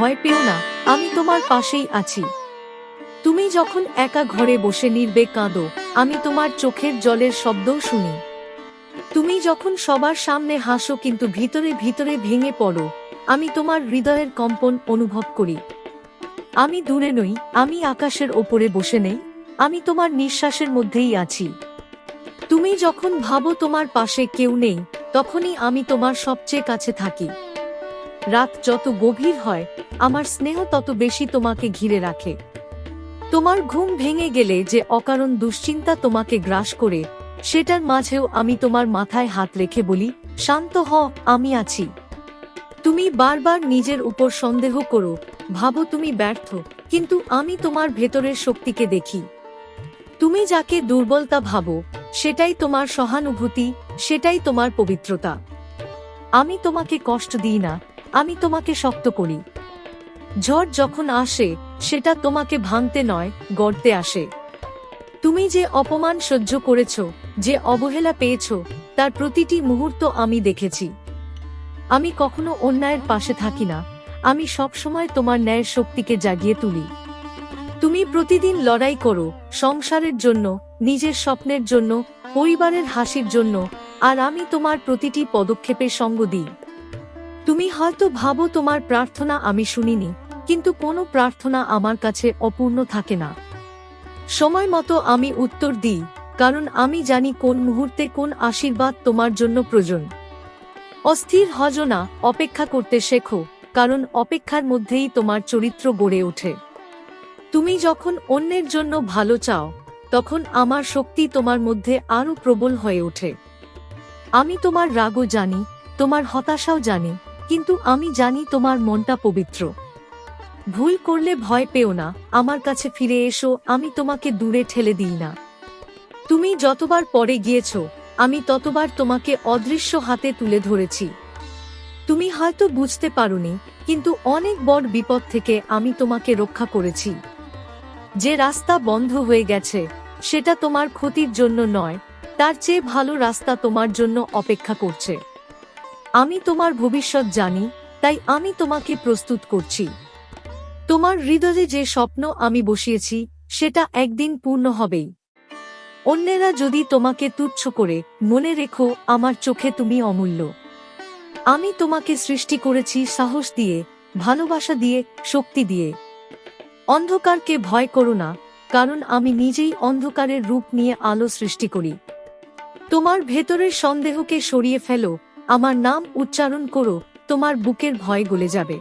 ভয় পেও না, আমি তোমার পাশেই আছি। তুমি যখন একা ঘরে বসে নির্বে কাঁদো, আমি তোমার চোখের জলের শব্দও শুনি। তুমি যখন সবার সামনে হাসো কিন্তু ভিতরে ভিতরে ভেঙে পড়ো, আমি তোমার হৃদয়ের কম্পন অনুভব করি। আমি দূরে নই, আমি আকাশের ওপরে বসে নেই, আমি তোমার নিঃশ্বাসের মধ্যেই আছি। তুমি যখন ভাবো তোমার পাশে কেউ নেই, তখনই আমি তোমার সবচেয়ে কাছে থাকি। রাত যত গভীর হয়, আমার স্নেহ তত বেশি তোমাকে ঘিরে রাখে। তোমার ঘুম ভেঙে গেলে যে অকারণ দুশ্চিন্তা তোমাকে গ্রাস করে, সেটার মাঝেও আমি তোমার মাথায় হাত রেখে বলি, শান্ত হ, আমি আছি। তুমি বারবার নিজের উপর সন্দেহ করো, ভাবো তুমি ব্যর্থ, কিন্তু আমি তোমার ভেতরের শক্তিকে দেখি। তুমি যাকে দুর্বলতা ভাবো, সেটাই তোমার সহানুভূতি, সেটাই তোমার পবিত্রতা। আমি তোমাকে কষ্ট দিই না আমি তোমাকে শক্ত করি। ঝড় যখন আসে, সেটা তোমাকে ভাঙতে নয়, গড়তে আসে। তুমি যে অপমান সহ্য করেছ, যে অবহেলা পেয়েছ, তার প্রতিটি মুহূর্ত আমি দেখেছি। আমি কখনো অন্যায়ের পাশে থাকি না। আমি সবসময় তোমার ন্যায়ের শক্তিকে জাগিয়ে তুলি। তুমি প্রতিদিন লড়াই করো, সংসারের জন্য, নিজের স্বপ্নের জন্য, পরিবারের হাসির জন্য, আর আমি তোমার প্রতিটি পদক্ষেপের সঙ্গ দিই। তুমি হয়তো ভাবো তোমার প্রার্থনা আমি শুনিনি, কিন্তু কোনো প্রার্থনা আমার কাছে অপূর্ণ থাকে না। সময় মতো আমি উত্তর দিই, কারণ আমি জানি কোন মুহূর্তে কোন আশীর্বাদ তোমার জন্য প্রয়োজন। অস্থির হজ না, অপেক্ষা করতে শেখো, কারণ অপেক্ষার মধ্যেই তোমার চরিত্র গড়ে ওঠে। তুমি যখন অন্যের জন্য ভালো চাও, তখন আমার শক্তি তোমার মধ্যে আরও প্রবল হয়ে ওঠে। আমি তোমার রাগও জানি, তোমার হতাশাও জানি কিন্তু আমি জানি তোমার মনটা পবিত্র। ভুল করলে ভয় পেও না, আমার কাছে ফিরে এসো, আমি তোমাকে দূরে ঠেলে দিই না। তুমি যতবার পরে গিয়েছ, আমি ততবার তোমাকে অদৃশ্য হাতে তুলে ধরেছি। তুমি হয়তো বুঝতে পারোনি, কিন্তু অনেক বড় বিপদ থেকে আমি তোমাকে রক্ষা করেছি। যে রাস্তা বন্ধ হয়ে গেছে, সেটা তোমার ক্ষতির জন্য নয়, তার চেয়ে ভালো রাস্তা তোমার জন্য অপেক্ষা করছে। আমি তোমার ভবিষ্যৎ জানি, তাই আমি তোমাকে প্রস্তুত করছি। তোমার হৃদয়ে যে স্বপ্ন আমি বসিয়েছি, সেটা একদিন পূর্ণ হবেই। অন্যেরা যদি তোমাকে তুচ্ছ করে, মনে রেখো, আমার চোখে তুমি অমূল্য। আমি তোমাকে সৃষ্টি করেছি সাহস দিয়ে, ভালোবাসা দিয়ে, শক্তি দিয়ে। অন্ধকারকে ভয় করো না, কারণ আমি নিজেই অন্ধকারের রূপ নিয়ে আলো সৃষ্টি করি। তোমার ভেতরের সন্দেহকে সরিয়ে ফেলো আমার নাম উচ্চারণ করো, তোমার বুকের ভয় গলে যাবে।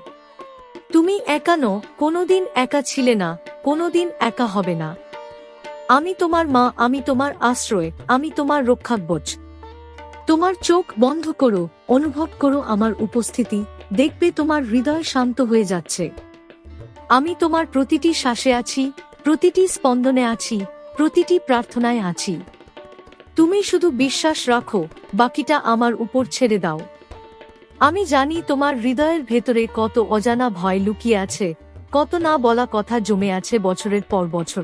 তুমি একা নো কোনোদিন একা ছিলে না, কোনোদিন একা হবে না। আমি তোমার মা, আমি তোমার আশ্রয়, আমি তোমার রক্ষাকবচ। তোমার চোখ বন্ধ করো, অনুভব করো আমার উপস্থিতি, দেখবে তোমার হৃদয় শান্ত হয়ে যাচ্ছে। আমি তোমার প্রতিটি শ্বাসে আছি, প্রতিটি স্পন্দনে আছি, প্রতিটি প্রার্থনায় আছি। তুমি শুধু বিশ্বাস রাখো, বাকিটা আমার উপর ছেড়ে দাও। আমি জানি তোমার হৃদয়ের ভেতরে কত অজানা ভয় লুকিয়ে আছে, কত না বলা কথা জমে আছে বছরের পর বছর।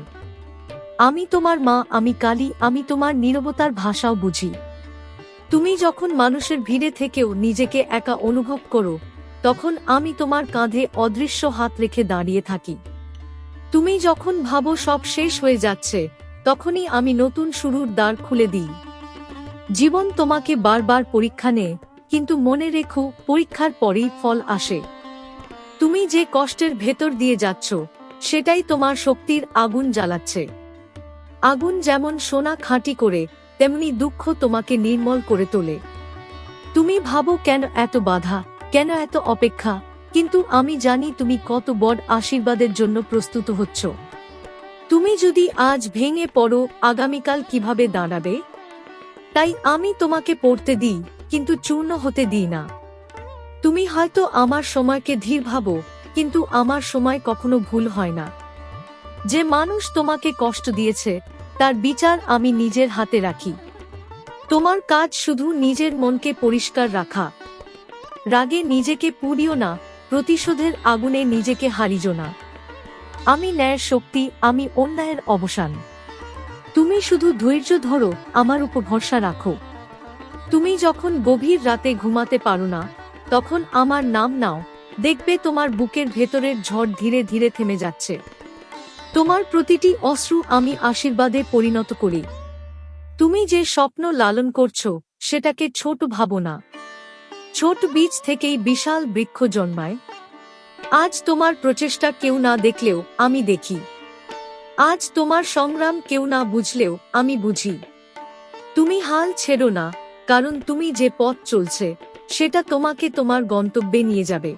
আমি তোমার মা, আমি কালী, আমি তোমার নীরবতার ভাষাও বুঝি। তুমি যখন মানুষের ভিড়ে থেকেও নিজেকে একা অনুভব করো, তখন আমি তোমার কাঁধে অদৃশ্য হাত রেখে দাঁড়িয়ে থাকি। তুমি যখন ভাবো সব শেষ হয়ে যাচ্ছে তখনই আমি নতুন শুরুর দ্বার খুলে দিই। জীবন তোমাকে বারবার পরীক্ষা নেয়, কিন্তু মনে রেখো, পরীক্ষার পরেই ফল আসে। তুমি যে কষ্টের ভেতর দিয়ে যাচ্ছ, সেটাই তোমার শক্তির আগুন জ্বালাচ্ছে। আগুন যেমন সোনা খাঁটি করে, তেমনি দুঃখ তোমাকে নির্মল করে তোলে। তুমি ভাবো, কেন এত বাধা, কেন এত অপেক্ষা? কিন্তু আমি জানি তুমি কত বড় আশীর্বাদের জন্য প্রস্তুত হচ্ছ। তুমি যদি আজ ভেঙে পড়ো, আগামীকাল কীভাবে দাঁড়াবে? তাই আমি তোমাকে পড়তে দিই, কিন্তু চূর্ণ হতে দিই না। তুমি হয়তো আমার সময়কে ধীর ভাবো, কিন্তু আমার সময় কখনো ভুল হয় না। যে মানুষ তোমাকে কষ্ট দিয়েছে, তার বিচার আমি নিজের হাতে রাখি। তোমার কাজ শুধু নিজের মনকে পরিষ্কার রাখা। রাগে নিজেকে পুড়িও না, প্রতিশোধের আগুনে নিজেকে হারিজো না। আমি ন্যায়ের শক্তি, আমি অন্যায়ের অবসান। তুমি শুধু ধৈর্য ধরো, আমার উপর ভরসা রাখো। তুমি যখন গভীর রাতে ঘুমাতে পারো না, তখন আমার নাম নাও। দেখবে তোমার বুকের ভেতরের ঝড় ধীরে ধীরে থেমে যাচ্ছে। তোমার প্রতিটি অশ্রু আমি আশীর্বাদে পরিণত করি। তুমি যে স্বপ্ন লালন করছ, সেটাকে ছোট ভাবো না। ছোট বীজ থেকেই বিশাল বৃক্ষ জন্মায়। আজ তোমার প্রচেষ্টা কেউ না দেখলেও আমি দেখি। আজ তোমার সংগ্রাম কেউ না বুঝলেও আমি বুঝি। তুমি হাল ছেড়ো না, কারণ তুমি যে পথ চলছে, সেটা তোমাকে তোমার গন্তব্যে নিয়ে যাবে।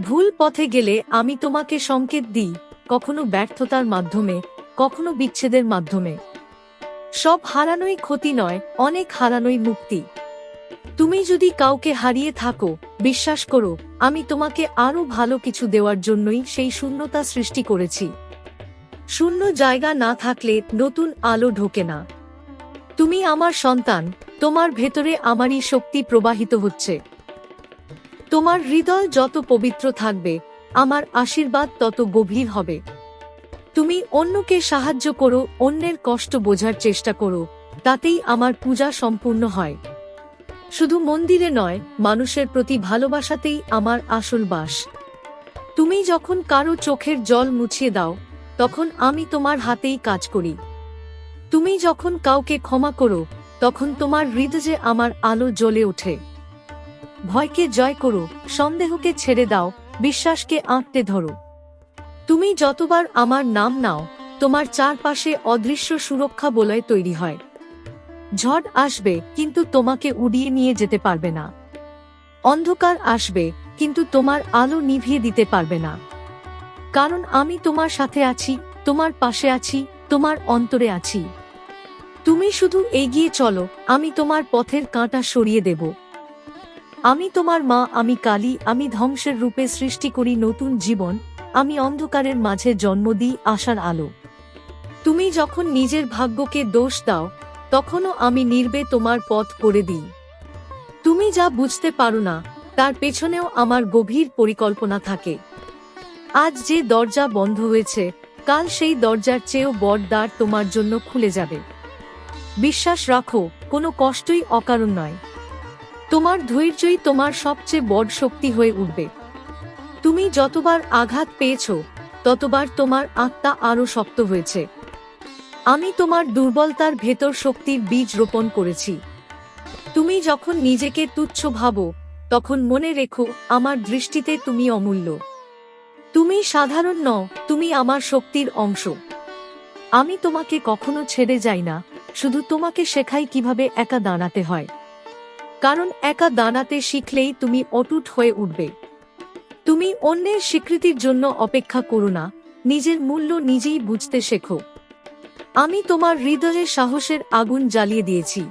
ভুল পথে গেলে আমি তোমাকে সংকেত দিই, কখনো ব্যর্থতার মাধ্যমে, কখনো বিচ্ছেদের মাধ্যমে। সব হারানোই ক্ষতি নয়, অনেক হারানোই মুক্তি। তুমি যদি কাউকে হারিয়ে থাকো, বিশ্বাস করো আমি তোমাকে আরও ভালো কিছু দেওয়ার জন্যই সেই শূন্যতা সৃষ্টি করেছি। শূন্য জায়গা না থাকলে নতুন আলো ঢোকে না। তুমি আমার সন্তান, তোমার ভেতরে আমারই শক্তি প্রবাহিত হচ্ছে। তোমার হৃদয় যত পবিত্র থাকবে, আমার আশীর্বাদ তত গভীর হবে। তুমি অন্যকে সাহায্য করো, অন্যের কষ্ট বোঝার চেষ্টা করো, তাতেই আমার পূজা সম্পূর্ণ হয়। শুধু মন্দিরে নয়, মানুষের প্রতি ভালোবাসাতেই আমার আসল বাস। তুমি যখন কারও চোখের জল মুছিয়ে দাও, তখন আমি তোমার হাতেই কাজ করি। তুমি যখন কাউকে ক্ষমা করো, তখন তোমার হৃদয়ে আমার আলো জ্বলে ওঠে। ভয়কে জয় করো, সন্দেহকে ছেড়ে দাও, বিশ্বাসকে আঁকতে ধরো। তুমি যতবার আমার নাম নাও, তোমার চারপাশে অদৃশ্য সুরক্ষা বলয় তৈরি হয়। ঝড় আসবে, কিন্তু তোমাকে উড়িয়ে নিয়ে যেতে পারবে না। অন্ধকার আসবে, কিন্তু তোমার আলো নিভিয়ে দিতে পারবে না। কারণ আমি তোমার সাথে আছি, তোমার পাশে আছি, তোমার অন্তরে আছি। তুমি শুধু এগিয়ে চলো, আমি তোমার পথের কাঁটা সরিয়ে দেব। আমি তোমার মা, আমি কালী, আমি ধ্বংসের রূপে সৃষ্টি করি নতুন জীবন, আমি অন্ধকারের মাঝে জন্ম দিই আশার আলো। তুমি যখন নিজের ভাগ্যকে দোষ দাও তখনও আমি নির্বে তোমার পথ করে দিই। তুমি যা বুঝতে পারো না, তার পেছনেও আমার গভীর পরিকল্পনা থাকে। আজ যে দরজা বন্ধ হয়েছে, কাল সেই দরজার চেয়েও বড় দ্বার তোমার জন্য খুলে যাবে। বিশ্বাস রাখো, কোনো কষ্টই অকারণ নয়। তোমার ধৈর্যই তোমার সবচেয়ে বড় শক্তি হয়ে উঠবে। তুমি যতবার আঘাত পেয়েছ, ততবার তোমার আত্মা আরও শক্ত হয়েছে। আমি তোমার দুর্বলতার ভেতর শক্তির বীজ রোপণ করেছি। তুমি যখন নিজেকে তুচ্ছ ভাবো, তখন মনে রেখো, আমার দৃষ্টিতে তুমি অমূল্য। তুমি সাধারণ নও, তুমি আমার শক্তির অংশ। আমি তোমাকে কখনো ছেড়ে যাই না, শুধু তোমাকে শেখাই কীভাবে একা দাঁড়াতে হয়। কারণ একা দাঁড়াতে শিখলেই তুমি অটুট হয়ে উঠবে। তুমি অন্যের স্বীকৃতির জন্য অপেক্ষা করো না, নিজের মূল্য নিজেই বুঝতে শেখো। আমি তোমার হৃদয়ে সাহসের আগুন জ্বালিয়ে দিয়েছি।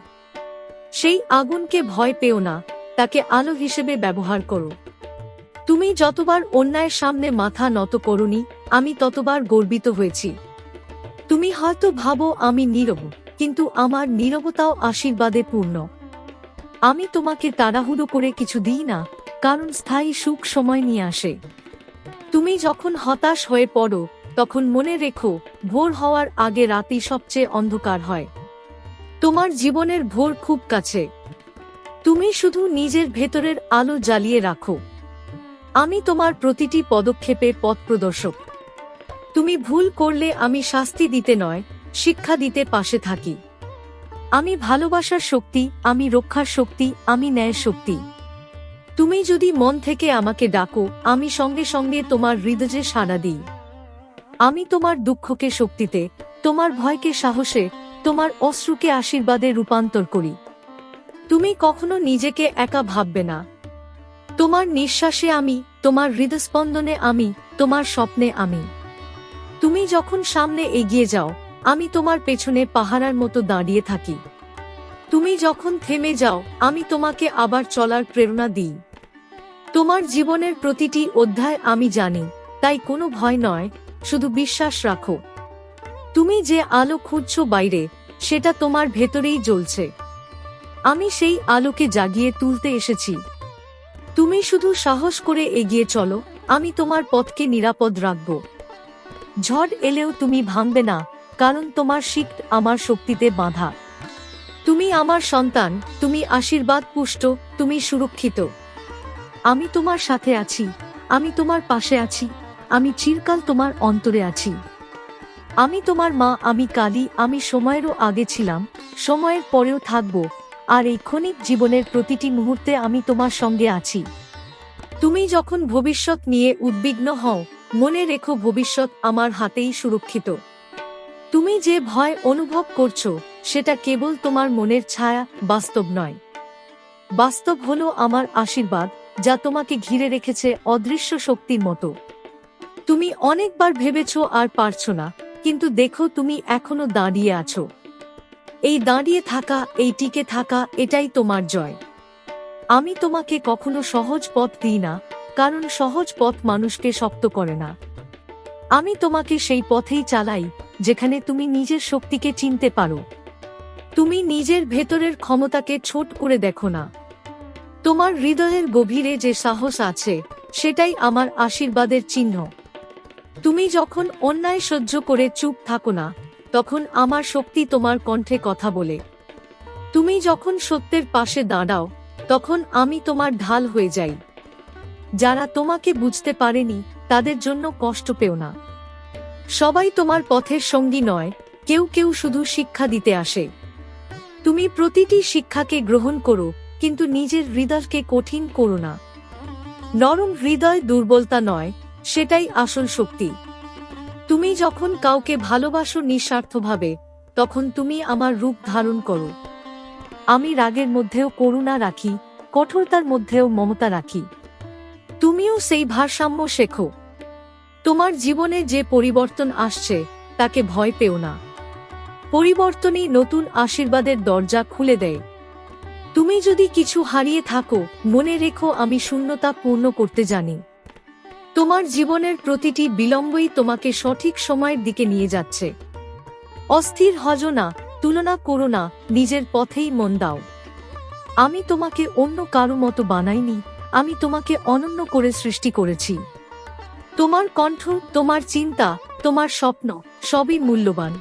সেই আগুনকে ভয় পেও না, তাকে আলো হিসেবে ব্যবহার করো। তুমি যতবার অন্যায়ের সামনে মাথা নত করনি, আমি ততবার গর্বিত হয়েছি। তুমি হয়তো ভাবো আমি নীরব, কিন্তু আমার নীরবতাও আশীর্বাদে পূর্ণ। আমি তোমাকে তাড়াহুড়ো করে কিছু দিই না, কারণ স্থায়ী সুখ সময় নিয়ে আসে। তুমি যখন হতাশ হয়ে পড়ো তখন মনে রেখো, ভোর হওয়ার আগে রাতি সবচেয়ে অন্ধকার হয়। তোমার জীবনের ভোর খুব কাছে। তুমি শুধু নিজের ভেতরের আলো জ্বালিয়ে রাখো। আমি তোমার প্রতিটি পদক্ষেপে পথ প্রদর্শক। তুমি ভুল করলে আমি শাস্তি দিতে নয়, শিক্ষা দিতে পাশে থাকি। আমি ভালোবাসার শক্তি, আমি রক্ষার শক্তি, আমি ন্যায় শক্তি। তুমি যদি মন থেকে আমাকে ডাকো, আমি সঙ্গে সঙ্গে তোমার হৃদয়ে সাড়া দিই। আমি তোমার দুঃখকে শক্তিতে, তোমার ভয়কে সাহসে, তোমার অশ্রুকে আশীর্বাদে রূপান্তর করি। তুমি কখনো নিজেকে একা ভাববে না। তোমার নিঃশ্বাসে আমি, তোমার হৃদস্পন্দনে আমি, তোমার স্বপ্নে আমি। তুমি যখন সামনে এগিয়ে যাও, আমি তোমার পেছনে পাহারার মতো দাঁড়িয়ে থাকি। তুমি যখন থেমে যাও, আমি তোমাকে আবার চলার প্রেরণা দিই। তোমার জীবনের প্রতিটি অধ্যায় আমি জানি, তাই কোনো ভয় নয় শুধু বিশ্বাস রাখো। তুমি যে আলো খুঁজছ বাইরে, সেটা তোমার ভেতরেই জ্বলছে। আমি সেই আলোকে জাগিয়ে তুলতে এসেছি। তুমি শুধু সাহস করে এগিয়ে চলো, আমি তোমার পথকে নিরাপদ রাখব। ঝড় এলেও তুমি ভাঙবে না, কারণ তোমার শিখ আমার শক্তিতে বাঁধা। তুমি আমার সন্তান, তুমি আশীর্বাদ পুষ্ট, তুমি সুরক্ষিত। আমি তোমার সাথে আছি, আমি তোমার পাশে আছি। আমি চিরকাল তোমার অন্তরে আছি। আমি তোমার মা, আমি কালী, আমি সময়েরও আগে ছিলাম, সময়ের পরেও থাকব, আর এই ক্ষণিক জীবনের প্রতিটি মুহূর্তে আমি তোমার সঙ্গে আছি। তুমি যখন ভবিষ্যৎ নিয়ে উদ্বিগ্ন হও, মনে রেখো ভবিষ্যৎ আমার হাতেই সুরক্ষিত। তুমি যে ভয় অনুভব করছ, সেটা কেবল তোমার মনের ছায়া, বাস্তব নয়। বাস্তব হলো আমার আশীর্বাদ, যা তোমাকে ঘিরে রেখেছে অদৃশ্য শক্তির মতো। তুমি অনেকবার ভেবেছ আর পারছ না, কিন্তু দেখো তুমি এখনও দাঁড়িয়ে আছো। এই দাঁড়িয়ে থাকা, এই টিকে থাকা, এটাই তোমার জয়। আমি তোমাকে কখনো সহজ পথ দিই না, কারণ সহজ পথ মানুষকে শক্ত করে না। আমি তোমাকে সেই পথেই চালাই, যেখানে তুমি নিজের শক্তিকে চিনতে পারো। তুমি নিজের ভেতরের ক্ষমতাকে ছোট করে দেখো না। তোমার হৃদয়ের গভীরে যে সাহস আছে, সেটাই আমার আশীর্বাদের চিহ্ন। তুমি যখন অন্যায় সহ্য করে চুপ থাকো না, তখন আমার শক্তি তোমার কণ্ঠে কথা বলে। তুমি যখন সত্যের পাশে দাঁড়াও, তখন আমি তোমার ঢাল হয়ে যাই। যারা তোমাকে বুঝতে পারেনি, তাদের জন্য কষ্ট পেও না। সবাই তোমার পথের সঙ্গী নয়, কেউ কেউ শুধু শিক্ষা দিতে আসে। তুমি প্রতিটি শিক্ষাকে গ্রহণ করো, কিন্তু নিজের হৃদয়কে কঠিন করো না। নরম হৃদয় দুর্বলতা নয় সেটাই আসল শক্তি। তুমি যখন কাউকে ভালোবাসো নিঃস্বার্থভাবে, তখন তুমি আমার রূপ ধারণ করো। আমি রাগের মধ্যেও করুণা রাখি, কঠোরতার মধ্যেও মমতা রাখি। তুমিও সেই ভারসাম্য শেখো। তোমার জীবনে যে পরিবর্তন আসছে, তাকে ভয় পেও না। পরিবর্তনই নতুন আশীর্বাদের দরজা খুলে দেয়। তুমি যদি কিছু হারিয়ে থাকো, মনে রেখো আমি শূন্যতা পূর্ণ করতে জানি। তোমার জীবনের প্রতিটি বিলম্বই তোমাকে সঠিক সময়ের দিকে নিয়ে যাচ্ছে। অস্থির হজ না, তুলনা করো না, নিজের পথেই মন দাও। আমি তোমাকে অন্য কারও মতো বানাইনি, আমি তোমাকে অনন্য করে সৃষ্টি করেছি। তোমার কণ্ঠ, তোমার চিন্তা, তোমার স্বপ্ন, সবই মূল্যবান।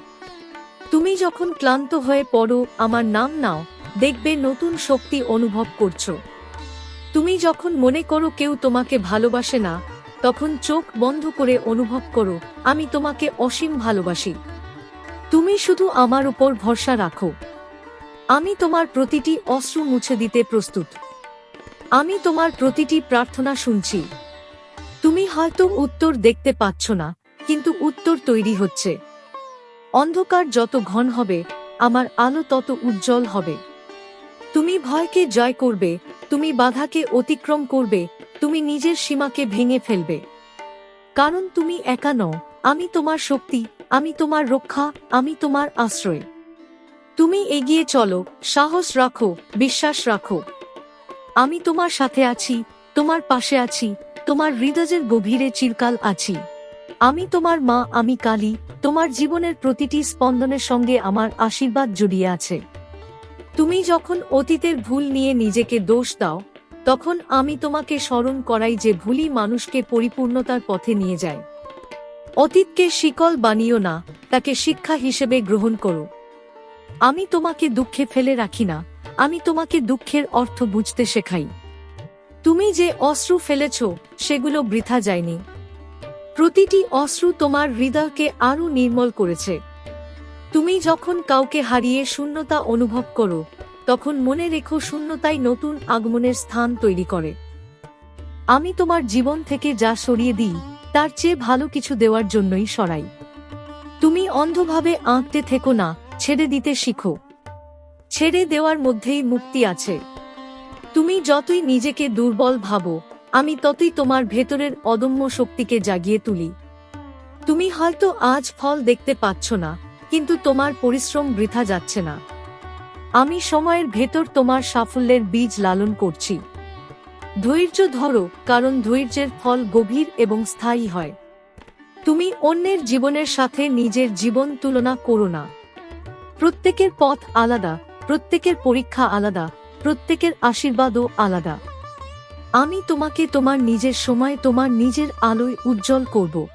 তুমি যখন ক্লান্ত হয়ে পড়ো, আমার নাম নাও, দেখবে নতুন শক্তি অনুভব করছ। তুমি যখন মনে করো কেউ তোমাকে ভালোবাসে না তখন চোখ বন্ধ করে অনুভব করো, আমি তোমাকে অসীম ভালোবাসি। তুমি শুধু আমার উপর ভরসা রাখো। আমি তোমার প্রতিটি অশ্রু মুছে দিতে প্রস্তুত। আমি তোমার প্রতিটি প্রার্থনা শুনছি। তুমি হয়তো উত্তর দেখতে পাচ্ছ না, কিন্তু উত্তর তৈরি হচ্ছে। অন্ধকার যত ঘন হবে, আমার আলো তত উজ্জ্বল হবে। তুমি ভয়কে জয় করবে, তুমি বাধাকে অতিক্রম করবে তুমি নিজের সীমাকে ভেঙে ফেলবে। কারণ তুমি একা নও, আমি তোমার শক্তি, আমি তোমার রক্ষা, আমি তোমার আশ্রয়। তুমি এগিয়ে চলো, সাহস রাখো, বিশ্বাস রাখো। আমি তোমার সাথে আছি, তোমার পাশে আছি, তোমার হৃদয়ের গভীরে চিরকাল আছি। আমি তোমার মা, আমি কালী, তোমার জীবনের প্রতিটি স্পন্দনের সঙ্গে আমার আশীর্বাদ জড়িয়ে আছে। তুমি যখন অতীতের ভুল নিয়ে নিজেকে দোষ দাও তখন আমি তোমাকে স্মরণ করাই যে ভুলই মানুষকে পরিপূর্ণতার পথে নিয়ে যায়। অতীতকে শিকল বানিও না, তাকে শিক্ষা হিসেবে গ্রহণ করো। আমি তোমাকে দুঃখে ফেলে রাখি না, আমি তোমাকে দুঃখের অর্থ বুঝতে শেখাই। তুমি যে অশ্রু ফেলেছ, সেগুলো বৃথা যায়নি। প্রতিটি অশ্রু তোমার হৃদয়কে আরও নির্মল করেছে। তুমি যখন কাউকে হারিয়ে শূন্যতা অনুভব করো তখন মনে রেখো শূন্যতাই নতুন আগমনের স্থান তৈরি করে। আমি তোমার জীবন থেকে যা সরিয়ে দিই, তার চেয়ে ভালো কিছু দেওয়ার জন্যই সরাই। তুমি অন্ধভাবে আঁকতে থেকো না, ছেড়ে দিতে শিখো। ছেড়ে দেওয়ার মধ্যেই মুক্তি আছে। তুমি যতই নিজেকে দুর্বল ভাবো, আমি ততই তোমার ভেতরের অদম্য শক্তিকে জাগিয়ে তুলি। তুমি হয়তো আজ ফল দেখতে পাচ্ছ না, কিন্তু তোমার পরিশ্রম বৃথা যাচ্ছে না। আমি সময়ের ভেতর তোমার সাফল্যের বীজ লালন করছি। ধৈর্য ধরো, কারণ ধৈর্যের ফল গভীর এবং স্থায়ী হয়। তুমি অন্যের জীবনের সাথে নিজের জীবন তুলনা করো না। প্রত্যেকের পথ আলাদা, প্রত্যেকের পরীক্ষা আলাদা, প্রত্যেকের আশীর্বাদও আলাদা। আমি তোমাকে তোমার নিজের সময়, তোমার নিজের আলোয় উজ্জ্বল করব।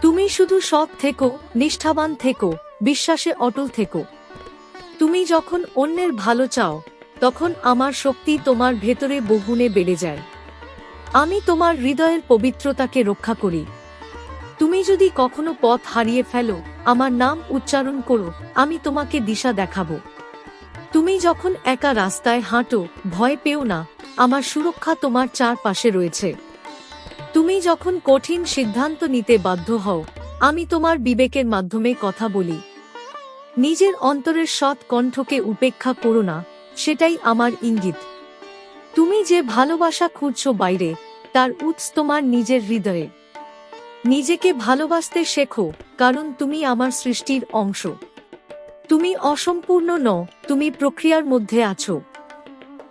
তুমি শুধু সৎ থেকো, নিষ্ঠাবান থেকো, বিশ্বাসে অটল থেকো। তুমি যখন অন্যের ভালো চাও, তখন আমার শক্তি তোমার ভেতরে বহুনে বেড়ে যায়। আমি তোমার হৃদয়ের পবিত্রতাকে রক্ষা করি। তুমি যদি কখনো পথ হারিয়ে ফেলো, আমার নাম উচ্চারণ করো, আমি তোমাকে দিশা দেখাবো। তুমি যখন একা রাস্তায় হাঁটো, ভয় পেও না, আমার সুরক্ষা তোমার চারপাশে রয়েছে। তুমি যখন কঠিন সিদ্ধান্ত নিতে বাধ্য হও, আমি তোমার বিবেকের মাধ্যমে কথা বলি। নিজের অন্তরের সৎ কণ্ঠকে উপেক্ষা করো না, সেটাই আমার ইঙ্গিত। তুমি যে ভালোবাসা খুঁজছ বাইরে, তার উৎস তোমার নিজের হৃদয়ে। নিজেকে ভালোবাসতে শেখো, কারণ তুমি আমার সৃষ্টির অংশ। তুমি অসম্পূর্ণ নও, তুমি প্রক্রিয়ার মধ্যে আছো।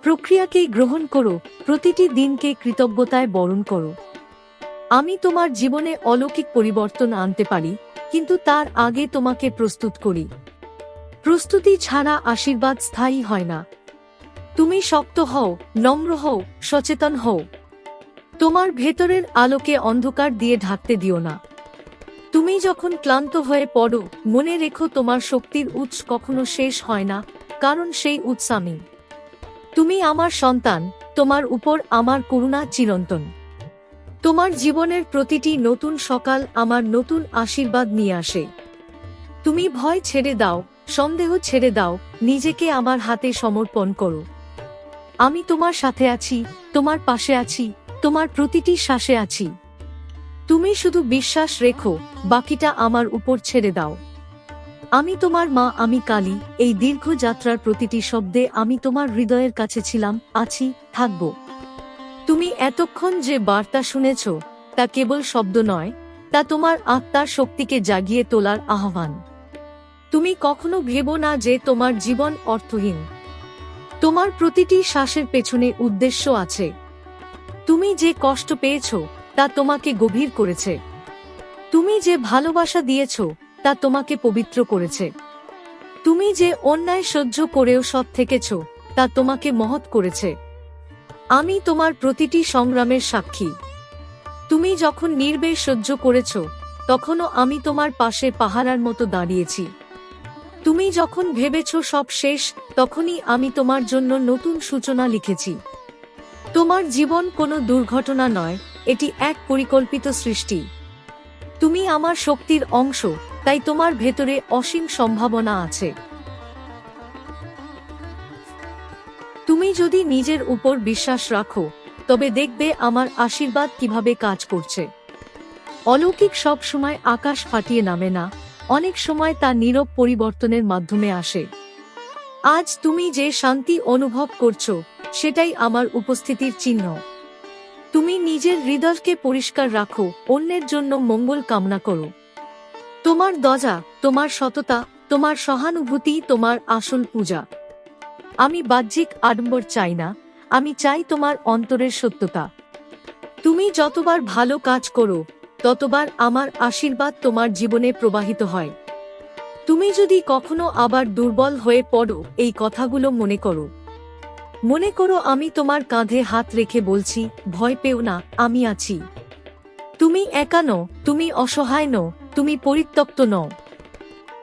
প্রক্রিয়াকেই গ্রহণ করো, প্রতিটি দিনকে কৃতজ্ঞতায় বরণ করো। আমি তোমার জীবনে অলৌকিক পরিবর্তন আনতে পারি, কিন্তু তার আগে তোমাকে প্রস্তুত করি। প্রস্তুতি ছাড়া আশীর্বাদ স্থায়ী হয় না। তুমি শক্ত হও, নম্র হও, সচেতন হও। তোমার ভেতরের আলোকে অন্ধকার দিয়ে ঢাকতে দিও না। তুমি যখন ক্লান্ত হয়ে পড়ো, মনে রেখো তোমার শক্তির উৎস কখনো শেষ হয় না, কারণ সেই উৎস আমি। তুমি আমার সন্তান, তোমার উপর আমার করুণা চিরন্তন। তোমার জীবনের প্রতিটি নতুন সকাল আমার নতুন আশীর্বাদ নিয়ে আসে। তুমি ভয় ছেড়ে দাও সন্দেহ ছেড়ে দাও, নিজেকে আমার হাতে সমর্পণ করো। আমি তোমার সাথে আছি, তোমার পাশে আছি, তোমার প্রতিটি শ্বাসে আছি। তুমি শুধু বিশ্বাস রেখো, বাকিটা আমার উপর ছেড়ে দাও। আমি তোমার মা, আমি কালী, এই দীর্ঘ যাত্রার প্রতিটি শব্দে আমি তোমার হৃদয়ের কাছে ছিলাম, আছি, থাকব। তুমি এতক্ষণ যে বার্তা শুনেছ, তা কেবল শব্দ নয়, তা তোমার আত্মার শক্তিকে জাগিয়ে তোলার আহ্বান। তুমি কখনো ভেবো না যে তোমার জীবন অর্থহীন। তোমার প্রতিটি শ্বাসের পেছনে উদ্দেশ্য আছে। তুমি যে কষ্ট পেয়েছ, তা তোমাকে গভীর করেছে। তুমি যে ভালোবাসা দিয়েছ, তা তোমাকে পবিত্র করেছে। তুমি যে অন্যায় সহ্য করেও সব থেকেছ, তা তোমাকে মহৎ করেছে। আমি তোমার প্রতিটি সংগ্রামের সাক্ষী। তুমি যখন নির্বেশ সহ্য করেছ, তখনও আমি তোমার পাশে পাহারার মতো দাঁড়িয়েছি। তুমি যখন ভেবেছ সব শেষ, তখনই আমি তোমার জন্য নতুন সূচনা লিখেছি। তোমার জীবন কোনো দুর্ঘটনা নয়, এটি এক পরিকল্পিত সৃষ্টি। তুমি আমার শক্তির অংশ, তাই তোমার ভেতরে অসীম সম্ভাবনা আছে। তুমি যদি নিজের উপর বিশ্বাস রাখো, তবে দেখবে আমার আশীর্বাদ কীভাবে কাজ করছে। অলৌকিক সব সময় আকাশ ফাটিয়ে নামে না অনেক সময় তা নীরব পরিবর্তনের মাধ্যমে আসে। আজ তুমি যে শান্তি অনুভব করছ, সেটাই আমার উপস্থিতির চিহ্ন। তুমি নিজের হৃদয়কে পরিষ্কার রাখো, অন্যের জন্য মঙ্গল কামনা করো। তোমার দজা তোমার সততা, তোমার সহানুভূতি, তোমার আসল পূজা। আমি বাহ্যিক আডম্বর চাই না, আমি চাই তোমার অন্তরের সত্যতা। তুমি যতবার ভালো কাজ করো ততবার আমার আশীর্বাদ তোমার জীবনে প্রবাহিত হয়। তুমি যদি কখনো আবার দুর্বল হয়ে পড়ো, এই কথাগুলো মনে করো। মনে করো আমি তোমার কাঁধে হাত রেখে বলছি, ভয় পেও না, আমি আছি। তুমি একা নও, তুমি অসহায় নও, তুমি পরিত্যক্ত নও।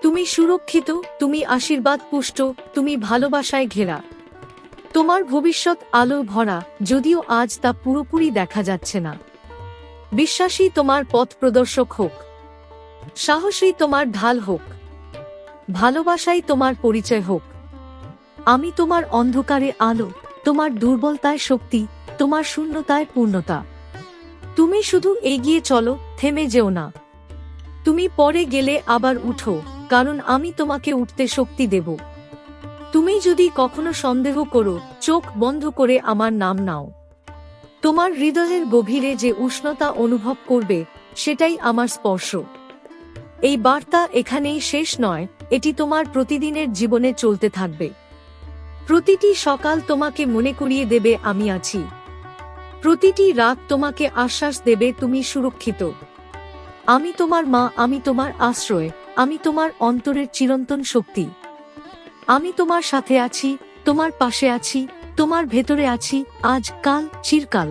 তুমি সুরক্ষিত, তুমি আশীর্বাদ পুষ্ট, তুমি ভালোবাসায় ঘেরা। তোমার ভবিষ্যৎ আলো ভরা, যদিও আজ তা পুরোপুরি দেখা যাচ্ছে না। বিশ্বাসী তোমার পথ প্রদর্শক হোক। সাহসী তোমার ঢাল হোক। ভালোবাসাই তোমার পরিচয় হোক। আমি তোমার অন্ধকারে আলো, তোমার দুর্বলতায় শক্তি, তোমার শূন্যতায় পূর্ণতা। তুমি শুধু এগিয়ে চলো, থেমে যেও না। তুমি পরে গেলে আবার উঠো, কারণ আমি তোমাকে উঠতে শক্তি দেব। তুমি যদি কখনো সন্দেহ করো, চোখ বন্ধ করে আমার নাম নাও। তোমার হৃদয়ের গভীরে যে উষ্ণতা অনুভব করবে, সেটাই আমার স্পর্শ। এই বার্তা এখানেই শেষ নয়, এটি তোমার প্রতিদিনের জীবনে চলতে থাকবে। প্রতিটি সকাল তোমাকে মনে করিয়ে দেবে, আমি আছি। প্রতিটি রাত তোমাকে আশ্বাস দেবে, তুমি সুরক্ষিত। আমি তোমার মা, আমি তোমার আশ্রয়, আমি তোমার অন্তরের চিরন্তন শক্তি। আমি তোমার সাথে আছি, তোমার পাশে আছি তোমার ভেতরে আছি আজ কাল চিরকাল।